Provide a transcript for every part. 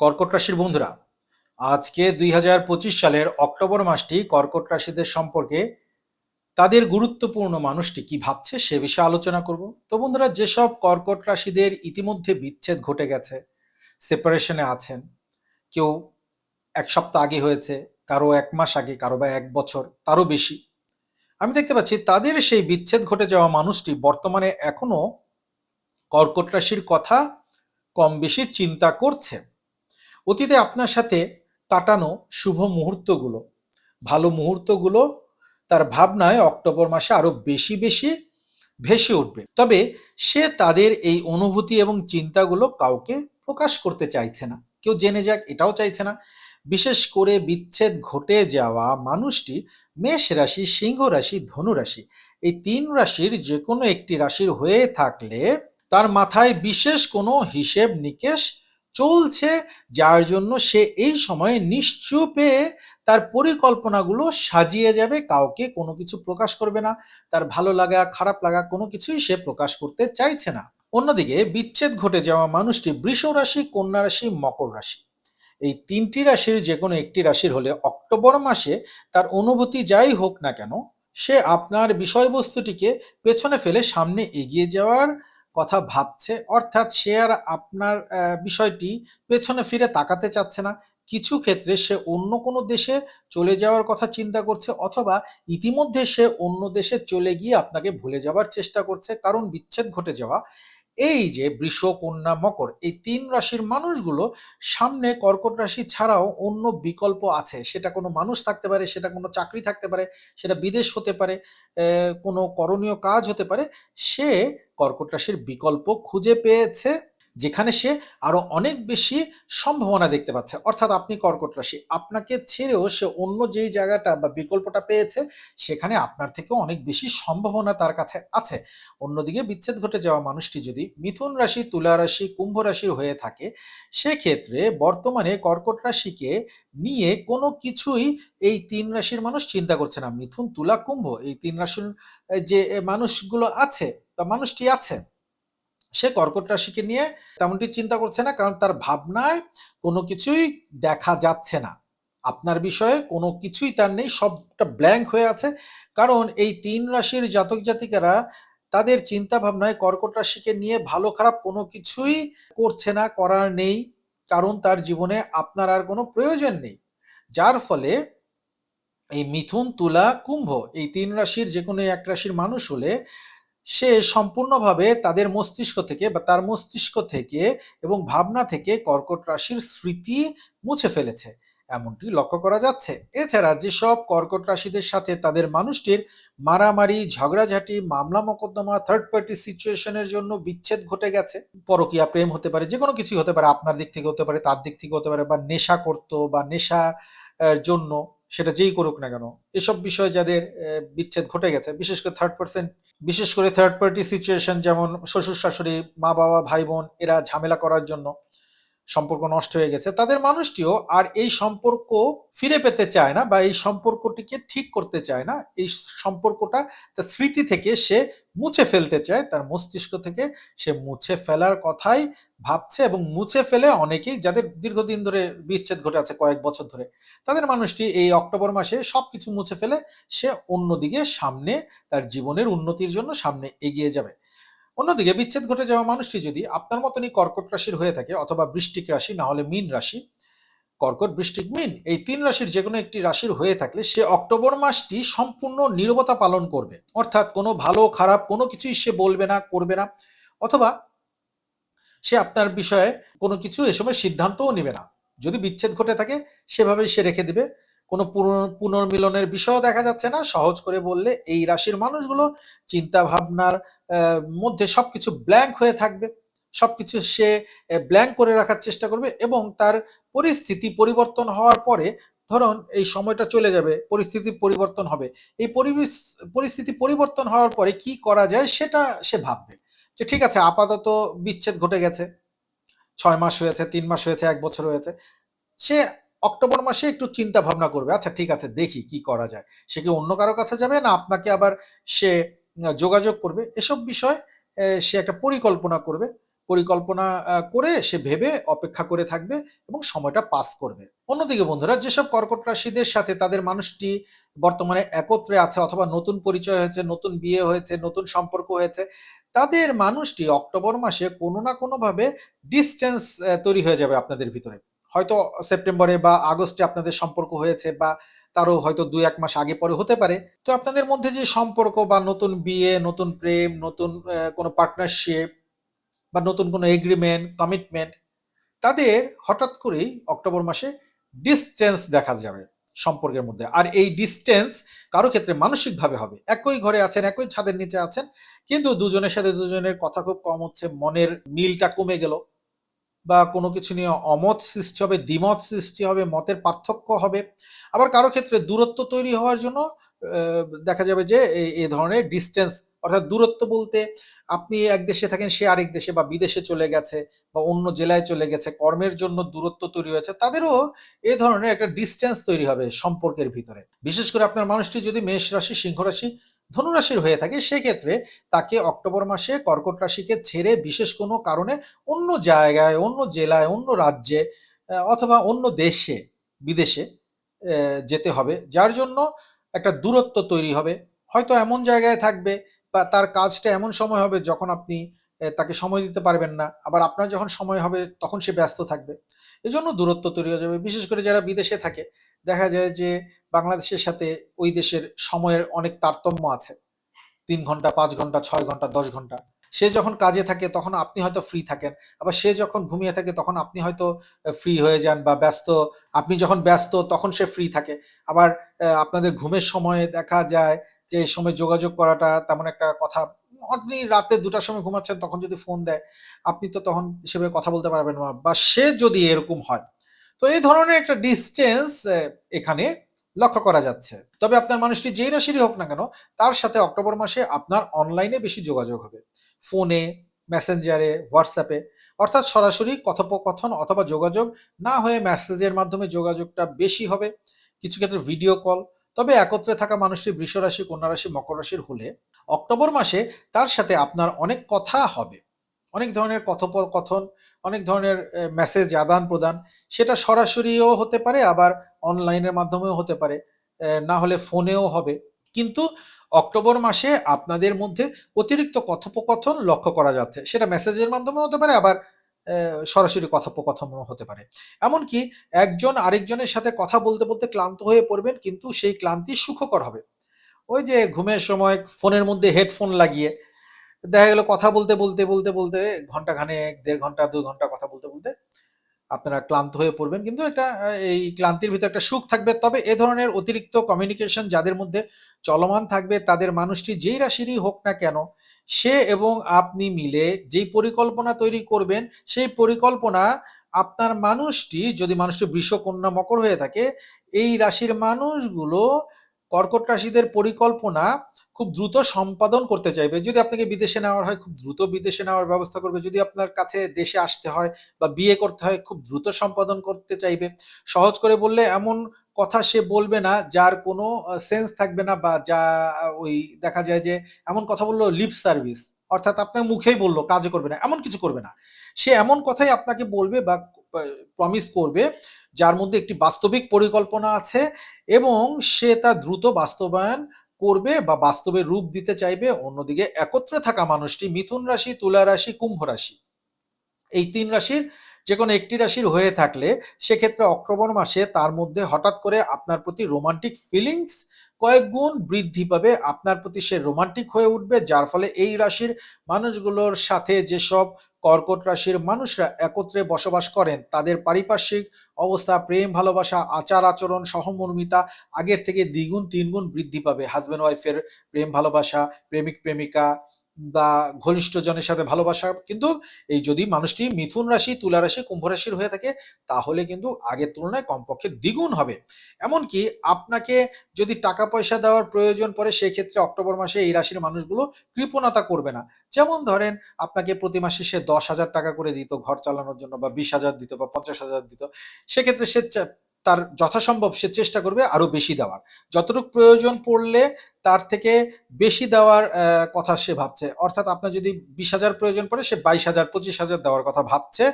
কর্কট রাশির বন্ধুরা, আজকে দুই হাজার পঁচিশ সালের অক্টোবর মাসটি কর্কট রাশিদের সম্পর্কে তাদের গুরুত্বপূর্ণ মানুষটি কি ভাবছে সে বিষয়ে আলোচনা করব। তো বন্ধুরা, যেসব কর্কট রাশিদের ইতিমধ্যে বিচ্ছেদ ঘটে গেছে সেপারেশনে আছেন, কেউ এক সপ্তাহ আগে হয়েছে, কারও এক মাস আগে, কারও বা এক বছর, তারও বেশি। আমি দেখতে পাচ্ছি তাদের সেই বিচ্ছেদ ঘটে যাওয়া মানুষটি বর্তমানে এখনও কর্কট রাশির কথা কম বেশি চিন্তা করছে। অতীতে আপনার সাথে কাটানো শুভ মুহূর্তগুলো। ভালো মুহূর্তগুলো তার ভাবনায় অক্টোবর মাসে আরও বেশি বেশি ভেসে উঠবে। তবে সে তাদের এই অনুভূতি এবং চিন্তাগুলো কাউকে প্রকাশ করতে চাইছে না। কেউ জেনে যাক, এটাও চাইছে না। বিশেষ করে বিচ্ছেদ ঘটে যাওয়া মানুষটি মেষ রাশি, সিংহ রাশি, ধনু রাশি, এই তিন রাশির যে কোনো একটি রাশির হয়ে থাকলে তার মাথায় বিশেষ কোনো হিসেব নিকেশ চলছে, যার জন্য সে এই সময়ে নিশ্চুপে তার পরিকল্পনাগুলো সাজিয়ে যাবে, কাউকে কোনো কিছু প্রকাশ করবে না। তার ভালো লাগা, খারাপ লাগা কোনো কিছুই সে প্রকাশ করতে চাইছে না। অন্যদিকে বিচ্ছেদ ঘটে যাওয়া মানুষটি বৃষ রাশি, কন্যা রাশি, মকর রাশি। এই তিনটি রাশির যে কোনো একটি রাশির হলে অক্টোবর মাসে তার অনুভূতি যাই হোক না কেন, সে আপনার বিষয়বস্তুটিকে পেছনে ফেলে সামনে এগিয়ে যাওয়ার কথা ভাবছে, অর্থাৎ সে আর আপনার বিষয়টি পেছনে ফিরে তাকাতে চাচ্ছে না। কিছু ক্ষেত্রে সে অন্য কোনো দেশে চলে যাওয়ার কথা চিন্তা করছে অথবা ইতিমধ্যে সে অন্য দেশে চলে গিয়ে আপনাকে ভুলে যাওয়ার চেষ্টা করছে। কারণ বিচ্ছেদ ঘটে যাওয়া এই যে বৃষ, কন্যা, মকর, এই তিন রাশির মানুষগুলো সামনে কর্কট রাশি ছাড়াও অন্য বিকল্প আছে। সেটা কোনো মানুষ থাকতে পারে, সেটা কোনো চাকরি থাকতে পারে, সেটা বিদেশ হতে পারে কোনো করণীয় কাজ হতে পারে। সে কর্কট রাশির বিকল্প খুঁজে পেয়েছে। যেখানে সে আরও অনেক বেশি সম্ভাবনা দেখতে পাচ্ছে। অর্থাৎ আপনি কর্কট রাশি, আপনাকে ছেড়েও সে অন্য যেই জায়গাটা বা বিকল্পটা পেয়েছে, সেখানে আপনার থেকেও অনেক বেশি সম্ভাবনা তার কাছে আছে। অন্যদিকে বিচ্ছেদ ঘটে যাওয়া মানুষটি যদি মিথুন রাশি, তুলা রাশি, কুম্ভ রাশির হয়ে থাকে, সেক্ষেত্রে বর্তমানে কর্কট রাশিকে নিয়ে কোনো কিছুই এই তিন রাশির মানুষ চিন্তা করছে না। মিথুন, তুলা, কুম্ভ এই তিন রাশির যে মানুষগুলো আছে বা মানুষটি আছে। সে কর্কট রাশিকে নিয়ে তেমনটি চিন্তা করছে না, কারণ তার ভাবনায় কোনো কিছুই দেখা যাচ্ছে না। আপনার বিষয়ে কোনো কিছুই তার নেই, সবটা ব্ল্যাঙ্ক হয়ে আছে। কারণ এই তিন রাশির জাতক জাতিকারা তাদের চিন্তা ভাবনায় কর্কট রাশিকে নিয়ে ভালো খারাপ কোনো কিছুই করছে না, করার নেই। কারণ তার জীবনে আপনার আর কোনো প্রয়োজন নেই। যার ফলে এই মিথুন, তুলা, কুম্ভ এই তিন রাশির যে কোনো এক রাশির মানুষ হলে সে সম্পূর্ণভাবে তাদের মস্তিষ্ক থেকে বা তার মস্তিষ্ক থেকে এবং ভাবনা থেকে কর্কট রাশির স্মৃতি মুছে ফেলেছে। এমনটি লক্ষ্য করা যাচ্ছে। এছাড়া যেসব কর্কট রাশিদের সাথে তাদের মানুষটির মারামারি, ঝগড়াঝাটি, মামলা মোকদ্দমা থার্ড পার্টি সিচুয়েশনের জন্য বিচ্ছেদ ঘটে গেছে। পরকীয়া প্রেম হতে পারে যে কোনো কিছুই হতে পারে, আপনার দিক থেকে হতে পারে, তার দিক থেকে হতে পারে, বা নেশা করতো বা নেশা জন্য সেটা যেই করুক না কেন, এসব বিষয়ে যাদের বিচ্ছেদ ঘটে গেছে, বিশেষ করে থার্ড পার্সেন্ট বিশেষ করে থার্ড পার্টি সিচুয়েশন যেমন শ্বশুর শাশুড়ি, মা বাবা, ভাই বোন, এরা ঝামেলা করার জন্য সম্পর্ক নষ্ট হয়ে গেছে, তাদের মানুষটিও আর এই সম্পর্ক ফিরে পেতে চায় না বা এই সম্পর্কটিকে ঠিক করতে চায় না, এই সম্পর্কটা তার স্মৃতি থেকে সে মুছে ফেলতে চায়, তার মস্তিষ্ক থেকে সে মুছে ফেলার কথাই ভাবছে এবং মুছে ফেলে অনেকেই যাদের দীর্ঘদিন ধরে বিচ্ছেদ ঘটে আছে কয়েক বছর ধরে, তাদের মানুষটি এই অক্টোবর মাসে সব কিছু মুছে ফেলে সে অন্যদিকে সামনে তার জীবনের উন্নতির জন্য সামনে এগিয়ে যাবে। অন্যদিকে বিচ্ছেদ ঘটে যাওয়া মানুষটি যদি আপনার মতনই কর্কট রাশির হয়ে থাকে অথবা বৃষ্টিক রাশি, না হলে মীন রাশি, কর্কট, বৃষ্টিক, মীন, এই তিন রাশির যে কোনো একটি রাশির হয়ে থাকলে সে অক্টোবর মাসটি সম্পূর্ণ নীরবতা পালন করবে। অর্থাৎ কোনো ভালো, খারাপ কোনো কিছুই সে বলবে না, করবে না, অথবা সে আপনার বিষয়ে কোনো কিছু এ সময় সিদ্ধান্তও নেবে না। যদি বিচ্ছেদ ঘটে থাকে, সেভাবেই সে রেখে দিবে। কোনো পুনর- পুনর্মিলনের বিষয়ও দেখা যাচ্ছে না। সহজ করে বললে এই রাশির মানুষগুলো চিন্তা ভাবনার মধ্যে সবকিছু ব্ল্যাঙ্ক হয়ে থাকবে। সবকিছু সে ব্ল্যাঙ্ক করে রাখার চেষ্টা করবে এবং তার পরিস্থিতি পরিবর্তন হওয়ার পরে ধরুন এই সময়টা চলে যাবে, পরিস্থিতি পরিবর্তন হবে। এই পরিবেশ, পরিস্থিতি পরিবর্তন হওয়ার পরে কি করা যায় সেটা সে ভাববে যে ঠিক আছে, আপাতত বিচ্ছেদ ঘটে গেছে। ছয় মাস হয়েছে, তিন মাস হয়েছে, এক বছর হয়েছে। সে অক্টোবর মাসে একটু চিন্তা ভাবনা করবে আচ্ছা ঠিক আছে, দেখি কি করা যায়। সে কি অন্য কারও কাছে যাবে না আপনাকে আবার সে যোগাযোগ করবে? এসব বিষয় সে একটা পরিকল্পনা করবে। পরিকল্পনা করে সে ভেবে অপেক্ষা করে থাকবে এবং সময়টা পাস করবে। অন্যদিকে বন্ধুরা, যেসব কর্কট রাশিদের সাথে তাদের মানুষটি বর্তমানে একত্রে আছে অথবা নতুন পরিচয় হয়েছে, নতুন বিয়ে হয়েছে, নতুন সম্পর্ক হয়েছে, তাদের মানুষটি অক্টোবর মাসে কোনো না কোনোভাবে ডিস্টেন্স তৈরি হয়ে যাবে আপনাদের ভিতরে। হয়তো সেপ্টেম্বরে বা আগস্টে আপনাদের সম্পর্ক হয়েছে বা তারও হয়তো দুই এক মাস আগে পরে হতে পারে। তো আপনাদের মধ্যে যে সম্পর্ক বা নতুন বিয়ে, নতুন প্রেম, নতুন কোনো পার্টনারশিপ বা নতুন কোনো এগ্রিমেন্ট কমিটমেন্ট তাদের হঠাৎ করেই অক্টোবর মাসে ডিস্টেন্স দেখা যাবে সম্পর্কের মধ্যে। আর এই ডিস্টেন্স কারও ক্ষেত্রে মানসিকভাবে হবে। একই ঘরে আছেন, একই ছাদের নিচে আছেন, কিন্তু দুজনের সাথে দুজনের কথা খুব কম হচ্ছে, মনের মিলটা কমে গেল। বা কোনো কিছু নিয়ে অমত সৃষ্টি হবে, দ্বিমত সৃষ্টি হবে, মতের পার্থক্য হবে। আবার কারও ক্ষেত্রে দূরত্ব তৈরি হওয়ার জন্য দেখা যাবে যে এই ধরনের ডিস্টেন্স অর্থাৎ দূরত্ব বলতে আপনি এক দেশে থাকেন, সে আরেক দেশে বা বিদেশে চলে গেছে বা অন্য জেলায় চলে গেছে, কর্মের জন্য দূরত্ব তৈরি হয়েছে, তাদেরও এ ধরনের একটা ডিস্টেন্স তৈরি হবে সম্পর্কের ভিতরে। বিশেষ করে আপনার মানুষটি যদি মেষ রাশি, সিংহ রাশি ধনুরাশির হয়ে থাকে, সেক্ষেত্রে তাকে অক্টোবর মাসে কর্কট রাশিকে ছেড়ে বিশেষ কোনো কারণে অন্য জায়গায়, অন্য জেলায়, অন্য রাজ্যে অথবা অন্য দেশে, বিদেশে যেতে হবে। যার জন্য একটা দূরত্ব তৈরি হবে। হয়তো এমন জায়গায় থাকবে বা তার কাজটা এমন সময় হবে যখন আপনি তাকে সময় দিতে পারবেন না। আবার আপনার যখন সময় হবে তখন সে ব্যস্ত থাকবে। এজন্য দূরত্ব তৈরি হয়ে যাবে। বিশেষ করে যারা বিদেশে থাকে দেখা যায় যে বাংলাদেশের সাথে ওই দেশের সময়ের অনেক তারতম্য আছে। তিন ঘণ্টা, পাঁচ ঘণ্টা, ছয় ঘণ্টা, দশ ঘণ্টা। সে যখন কাজে থাকে তখন আপনি হয়তো ফ্রি থাকেন। আবার সে যখন ঘুমিয়ে থাকে তখন আপনি হয়তো ফ্রি হয়ে যান বা ব্যস্ত। আপনি যখন ব্যস্ত তখন সে ফ্রি থাকে। আবার আপনাদের ঘুমের সময় দেখা যায় যে এই সময় যোগাযোগ করাটা তেমন একটা কথা। আপনি রাতে দুটার সময় ঘুমাচ্ছেন তখন যদি ফোন দেয়, আপনি তো তখন হিসেবে কথা বলতে পারবেন না। বা সে যদি এরকম হয় তো এই ধরনের একটা ডিস্টেন্স এখানে লক্ষ্য করা যাচ্ছে। তবে আপনার মানুষটি যেই রাশিরই হোক না কেন, তার সাথে অক্টোবর মাসে আপনার অনলাইনে বেশি যোগাযোগ হবে। ফোনে মেসেঞ্জারে হোয়াটসঅ্যাপে অর্থাৎ সরাসরি কথোপকথন অথবা যোগাযোগ না হয়ে মেসেজের মাধ্যমে যোগাযোগটা বেশি হবে। কিছু ক্ষেত্রে ভিডিও কল তবে একত্রে থাকা মানুষটি বৃষ রাশি কন্যা রাশি মকর রাশির হলে অক্টোবর মাসে তার সাথে আপনার অনেক কথা হবে। অনেক ধরনের কথোপকথন অনেক ধরনের মেসেজ আদান প্রদান, সেটা সরাসরিও হতে পারে, আবার অনলাইনের মাধ্যমেও হতে পারে না হলে ফোনেও হবে। কিন্তু অক্টোবর মাসে আপনাদের মধ্যে অতিরিক্ত কথোপকথন লক্ষ্য করা যাচ্ছে। সেটা মেসেজের মাধ্যমে হতে পারে, আবার সরাসরি কথোপকথনও হতে পারে। এমনকি একজন আরেকজনের সাথে কথা বলতে বলতে ক্লান্ত হয়ে পড়বেন, কিন্তু সেই ক্লান্তি সুখকর হবে। ওই যে ঘুমের সময় ফোনের মধ্যে হেডফোন লাগিয়ে দেখা গেল কথা বলতে বলতে বলতে বলতে ঘণ্টা খানেক দেড় ঘণ্টা দু ঘণ্টা কথা বলতে বলতে আপনারা ক্লান্ত হয়ে পড়বেন। কিন্তু এটা এই ক্লান্তির ভিতরে একটা সুখ থাকবে। তবে এ ধরনের অতিরিক্ত কমিউনিকেশন যাদের মধ্যে চলমান থাকবে, তাদের মানুষটি যেই রাশিরই হোক না কেন, সে এবং আপনি মিলে যেই পরিকল্পনা তৈরি করবেন, সেই পরিকল্পনা আপনার মানুষটি, যদি মানুষটি বৃষ কন্যা মকর হয়ে থাকে, এই রাশির মানুষগুলো কর্কট রাশিদের পরিকল্পনা খুব দ্রুত সম্পাদন করতে চাইবে। যদি আপনাকে বিদেশে নেওয়ার হয়, খুব দ্রুত বিদেশে নেওয়ার ব্যবস্থা করবে। যদি আপনার কাছে দেশে আসতে হয় বা বিয়ে করতে হয়, খুব দ্রুত সম্পাদন করতে চাইবে। সহজ করে বললে এমন কথা সে বলবে না যার কোনো সেন্স থাকবে না বা যা ওই দেখা যায় যে এমন কথা বলল লিপ সার্ভিস অর্থাৎ আপনার মুখেই বলল, কাজে করবে না, এমন কিছু করবে না। সে এমন কথাই আপনাকে বলবে বা প্রমিস করবে, যার মধ্যে একটি বাস্তবিক পরিকল্পনা আছে এবং সে তা দ্রুত বাস্তবায়ন করবে বা বাস্তবে রূপ দিতে চাইবে। অন্যদিকে একত্রে থাকা মানুষটি মিথুন রাশি, তুলা রাশি, কুম্ভ রাশি। এই তিন রাশির যে কোনো একটি রাশির হয়ে থাকলে সেক্ষেত্রে অক্টোবর মাসে তার মধ্যে হঠাৎ করে আপনার প্রতি রোমান্টিক ফিলিংস কয়েক গুণ বৃদ্ধি পাবে। আপনার প্রতি সে রোমান্টিক হয়ে উঠবে, যার ফলে এই রাশির মানুষগুলোর সাথে যেসব কর্কট রাশির মানুষরা একত্রে বসবাস করেন, তাদের পারিপার্শ্বিক অবস্থা, প্রেম, ভালোবাসা, আচার আচরণ, সহমর্মিতা আগের থেকে দ্বিগুণ, তিনগুণ বৃদ্ধি পাবে। হাজব্যান্ড ওয়াইফের প্রেম, ভালোবাসা, প্রেমিক, প্রেমিকা বা ঘনিষ্ঠ জনের সাথে ভালোবাসা, কিন্তু এই যদি মানুষটি মিথুন রাশি, তুলা রাশি, কুম্ভ রাশির হয়ে থাকে, তাহলে কিন্তু আগের তুলনায় কমপক্ষে দ্বিগুণ হবে। এমনকি আপনাকে যদি টাকা পয়সা দেওয়ার প্রয়োজন পড়ে, সেক্ষেত্রে অক্টোবর মাসে এই রাশির মানুষগুলো কৃপণতা করবে না। যেমন ধরেন, আপনাকে প্রতি মাসে সে দশ হাজার টাকা করে দিত, ঘর চালানোর জন্য বা বিশ হাজার দিত বা পঞ্চাশ হাজার দিত। সেক্ষেত্রে সে তার যথাসম্ভব সে চেষ্টা করবে আরও বেশি দেওয়ার। যতটুকু প্রয়োজন পড়লে তার থেকে বেশি দেওয়ার কথা সে ভাবছে। অর্থাৎ আপনার যদি বিশ হাজার প্রয়োজন পড়ে, সে বাইশ হাজার, পঁচিশ হাজার দেওয়ার কথা ভাবছে।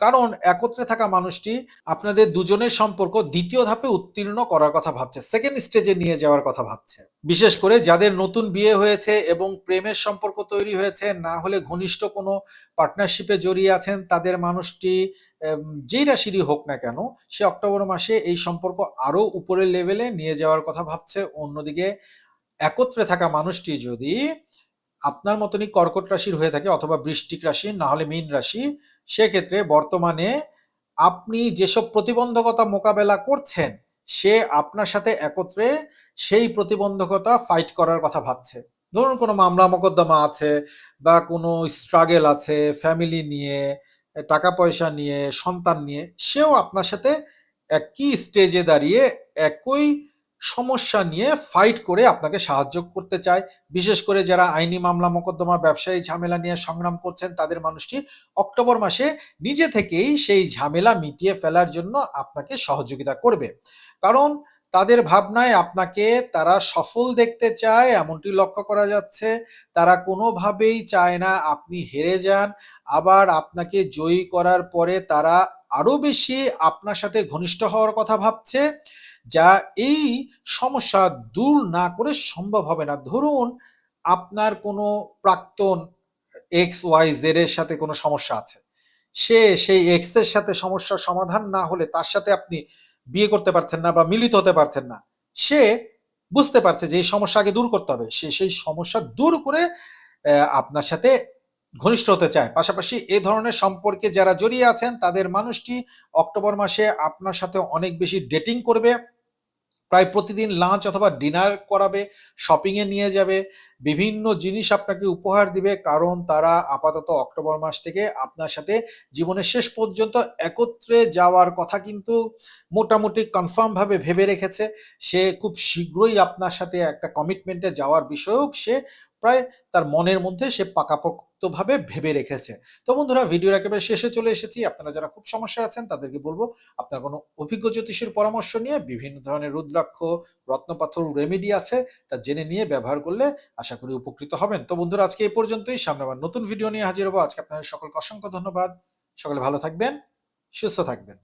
কারণ একত্রে থাকা মানুষটি আপনাদের দুজনের সম্পর্ক দ্বিতীয় ধাপে উত্তীর্ণ করার কথা ভাবছে সেকেন্ড স্টেজে নিয়ে যাওয়ার কথা ভাবছে। বিশেষ করে যাদের নতুন বিয়ে হয়েছে এবং প্রেমের সম্পর্ক তৈরি হয়েছে, না হলে ঘনিষ্ঠ কোনো পার্টনারশিপে জড়িয়ে আছেন, তাদের মানুষটি যেই রাশিরই হোক না কেন, সে অক্টোবর মাসে এই সম্পর্ক আরও উপরের লেভেলে নিয়ে যাওয়ার কথা ভাবছে। অন্যদিকে একত্রে থাকা মানুষটি যদি আপনার মতনই কর্কট রাশির হয়ে থাকে অথবা বৃষ্টিক রাশি, না হলে মীন রাশি সেক্ষেত্রে বর্তমানে আপনি যেসব প্রতিবন্ধকতা মোকাবেলা করছেন, সে আপনার সাথে একত্রে সেই প্রতিবন্ধকতা ফাইট করার কথা ভাবছে। ধরুন কোনো মামলা মোকদ্দমা আছে বা কোনো স্ট্রাগেল আছে ফ্যামিলি নিয়ে, টাকা পয়সা নিয়ে, সন্তান নিয়ে, সেও আপনার সাথে একই স্টেজে দাঁড়িয়ে একই সমস্যা নিয়ে ফাইট করে আপনাকে সাহায্য করতে চায়। বিশেষ করে যারা আইনি মামলা, মোকদ্দমা, ব্যবসায়ী ঝামেলা নিয়ে সংগ্রাম করছেন, তাদের মানুষটি অক্টোবর মাসে নিজে থেকেই সেই ঝামেলা মিটিয়ে ফেলার জন্য আপনাকে সহযোগিতা করবে। কারণ তাদের ভাবনায় আপনাকে তারা সফল দেখতে চায়, এমনটি লক্ষ্য করা যাচ্ছে। তারা কোনোভাবেই চায় না আপনি হেরে যান। আবার আপনাকে জয়ী করার পরে তারা আরও বেশি আপনার সাথে ঘনিষ্ঠ হওয়ার কথা ভাবছে। যা এই সমস্যা দূর না করে সম্ভব হবে না। ধরুন, আপনার কোনো প্রাক্তন এক্স ওয়াই জেড এর সাথে কোনো সমস্যা আছে। সে সেই এক্সের সাথে সমস্যার সমাধান না হলে তার সাথে আপনি বিয়ে করতে পারছেন না বা মিলিত হতে পারছেন না। সে বুঝতে পারছে যে এই সমস্যা আগে দূর করতে হবে। সে সেই সমস্যা দূর করে আপনার সাথে ঘনিষ্ঠ হতে চায়। পাশাপাশি এ ধরনের সম্পর্কে যারা জড়িয়ে আছেন, তাদের মানুষটি অক্টোবর মাসে আপনার সাথে অনেক বেশি ডেটিং করবে। প্রায় প্রতিদিন লাঞ্চ অথবা ডিনার করাবে শপিংয়ে নিয়ে যাবে। বিভিন্ন জিনিস আপনাকে উপহার দিবে, কারণ তারা আপাতত অক্টোবর মাস থেকে আপনার সাথে জীবনের শেষ পর্যন্ত একত্রে যাওয়ার কথা কিন্তু মোটামুটি কনফার্ম ভাবে রেখেছে। সে খুব শীঘ্রই আপনার সাথে একটা কমিটমেন্টে যাওয়ার বিষয়েও সে প্রায় তার মনের মধ্যে সে পাকাপোক্তভাবে ভেবে রেখেছে। তো বন্ধুরা ভিডিও একেবারে শেষে চলে এসেছি। আপনারা যারা খুব সমস্যায় আছেন, তাদেরকে বলব, আপনার কোনো অভিজ্ঞ জ্যোতিষীর পরামর্শ নিয়ে বিভিন্ন ধরনের রুদ্রাক্ষ, রত্নপাথর, রেমেডি আছে, তা জেনে নিয়ে ব্যবহার করলে আশা করি উপকৃত হবেন। তো বন্ধুরা, আজকে এই পর্যন্তই। সামনে আবার নতুন ভিডিও নিয়ে হাজির হব। আজকে আপনাদের সকলকে অসংখ্য ধন্যবাদ। সকলে ভালো থাকবেন, সুস্থ থাকবেন।